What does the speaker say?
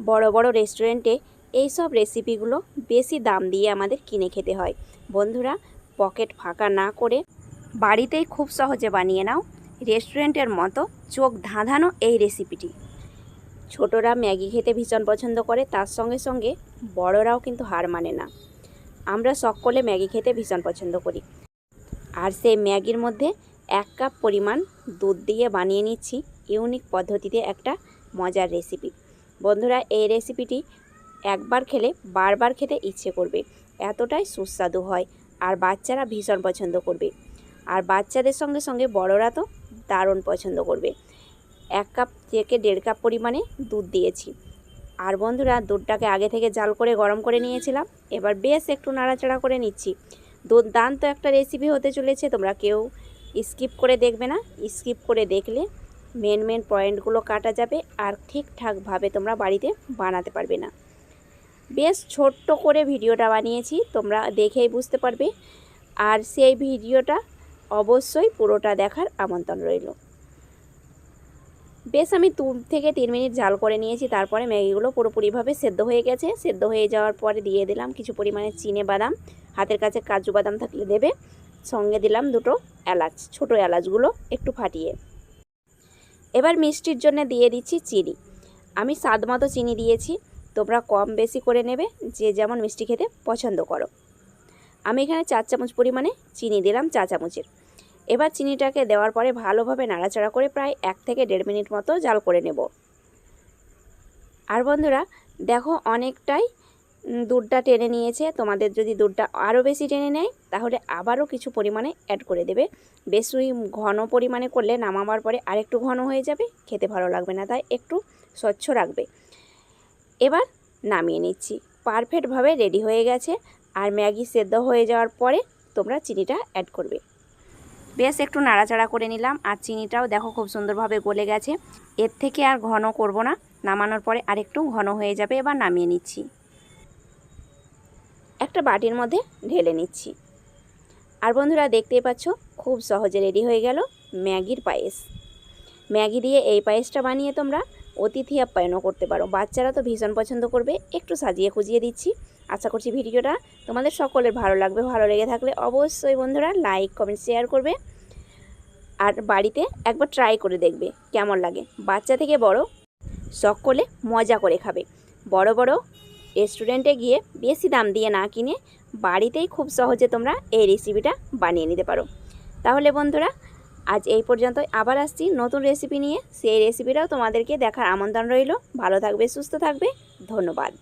বড় বড় রেস্টুরেন্টে এই সব রেসিপিগুলো বেশি দাম দিয়ে আমাদের কিনে খেতে হয়। বন্ধুরা, পকেট ফাঁকা না করে বাড়িতেই খুব সহজে বানিয়ে নাও। রেস্টুরেন্টের মতো চোখ ধাঁধানো এই রেসিপিটি। ছোটরা ম্যাগি খেতে ভীষণ পছন্দ করে, তার সঙ্গে সঙ্গে বড়রাও কিন্তু হার মানে না। আমরা সকলে ম্যাগি খেতে ভীষণ পছন্দ করি। আর সেই ম্যাগির মধ্যে এক কাপ পরিমাণ দুধ দিয়ে বানিয়ে নিচ্ছি। ইউনিক পদ্ধতিতে একটা মজার রেসিপি। বন্ধুরা, এই রেসিপিটি একবার খেলে, বারবার খেতে ইচ্ছে করবে। এতটাই সুস্বাদু হয় আর বাচ্চারা ভীষণ পছন্দ করবে। আর বাচ্চাদের সঙ্গে সঙ্গে বড়রা তো দারুণ পছন্দ করবে। এক কাপ থেকে দেড় কাপ পরিমাণে দুধ দিয়েছি। আর বন্ধুরা, দুধটাকে আগে থেকে জাল করে, গরম করে নিয়েছিলাম। এবার বেশ একটু নাড়াচাড়া করে নিচ্ছি। দুর্দান্ত একটা রেসিপি হতে চলেছে। তোমরা কেউ স্কিপ করে দেখবে না। স্কিপ করে দেখলে মেন মেন পয়েন্টগুলো কাটা যাবে আর ঠিকঠাকভাবে তোমরা বাড়িতে বানাতে পারবে না। বেশ ছোট্ট করে ভিডিওটা বানিয়েছি, তোমরা দেখেই বুঝতে পারবে। আর সেই ভিডিওটা অবশ্যই পুরোটা দেখার আমন্ত্রণ রইল। বেশ আমি দু থেকে তিন মিনিট জাল করে নিয়েছি, তারপরে ম্যাগিগুলো পুরোপুরিভাবে সেদ্ধ হয়ে গেছে। সেদ্ধ হয়ে যাওয়ার পরে দিয়ে দিলাম কিছু পরিমাণে চিনে বাদাম। হাতের কাছে কাজু বাদাম থাকলে দেবে। সঙ্গে দিলাম দুটো এলাচ, ছোট এলাচগুলো একটু ফাটিয়ে। এবার মিষ্টির জন্য দিয়ে দিচ্ছি চিনি। আমি স্বাদ মতো চিনি দিয়েছি, তোমরা কম বেশি করে নেবে, যে যেমন মিষ্টি খেতে পছন্দ করো। আমি এখানে চার চামচ পরিমাণে চিনি দিলাম চা চামচের। এবার চিনিটাকে দেওয়ার পরে ভালোভাবে নাড়াচাড়া করে প্রায় এক থেকে দেড় মিনিট মতো জাল করে নেব। আর বন্ধুরা, দেখো অনেকটাই দুধটা টেনে নিয়েছে। তোমাদের যদি দুধটা আরও বেশি টেনে নেয়, তাহলে আবারও কিছু পরিমাণে অ্যাড করে দেবে। বেশি ঘন পরিমাণে করলে নামাবার পরে আরেকটু ঘন হয়ে যাবে, খেতে ভালো লাগবে না, তাই একটু স্বচ্ছ রাখবে। এবার নামিয়ে নিচ্ছি। পারফেক্টভাবে রেডি হয়ে গেছে। আর ম্যাগি সেদ্ধ হয়ে যাওয়ার পরে তোমরা চিনিটা অ্যাড করবে। বেশ একটু নাড়াচাড়া করে নিলাম। আর চিনিটাও দেখো খুব সুন্দরভাবে গলে গেছে। এর থেকে আর ঘন করব না। নামানোর পরে আরেকটু ঘন হয়ে যাবে। এবার নামিয়ে নিচ্ছি। একটা বাটির মধ্যে ঢেলে নিচ্ছি। আর বন্ধুরা দেখতেই পাচ্ছ, খুব সহজে রেডি হয়ে গেল ম্যাগির পায়েস। ম্যাগি দিয়ে এই পায়েসটা বানিয়ে তোমরা অতিথি আপ্যায়নও করতে পারো। বাচ্চারা তো ভীষণ পছন্দ করবে। একটু সাজিয়ে খুঁজিয়ে দিচ্ছি। আশা করছি ভিডিওটা তোমাদের সকলের ভালো লাগবে, ভালো লেগে থাকলে অবশ্যই বন্ধুরা লাইক, কমেন্ট, শেয়ার করবে। আর বাড়িতে একবার ট্রাই করে দেখবে, কেমন লাগে। বাচ্চা থেকে বড় সকলে মজা করে খাবে। বড় বড় রেস্টুরেন্টে গিয়ে বেশি দাম দিয়ে না কিনে বাড়িতেই খুব সহজে তোমরা এই রেসিপিটা বানিয়ে নিতে পারো। তাহলে বন্ধুরা, আজ এই পর্যন্ত আবার আসছি নতুন রেসিপি নিয়ে। সেই রেসিপিটাও তোমাদেরকে দেখার আমন্ত্রণ রইল। ভালো থাকবে, সুস্থ থাকবে। ধন্যবাদ।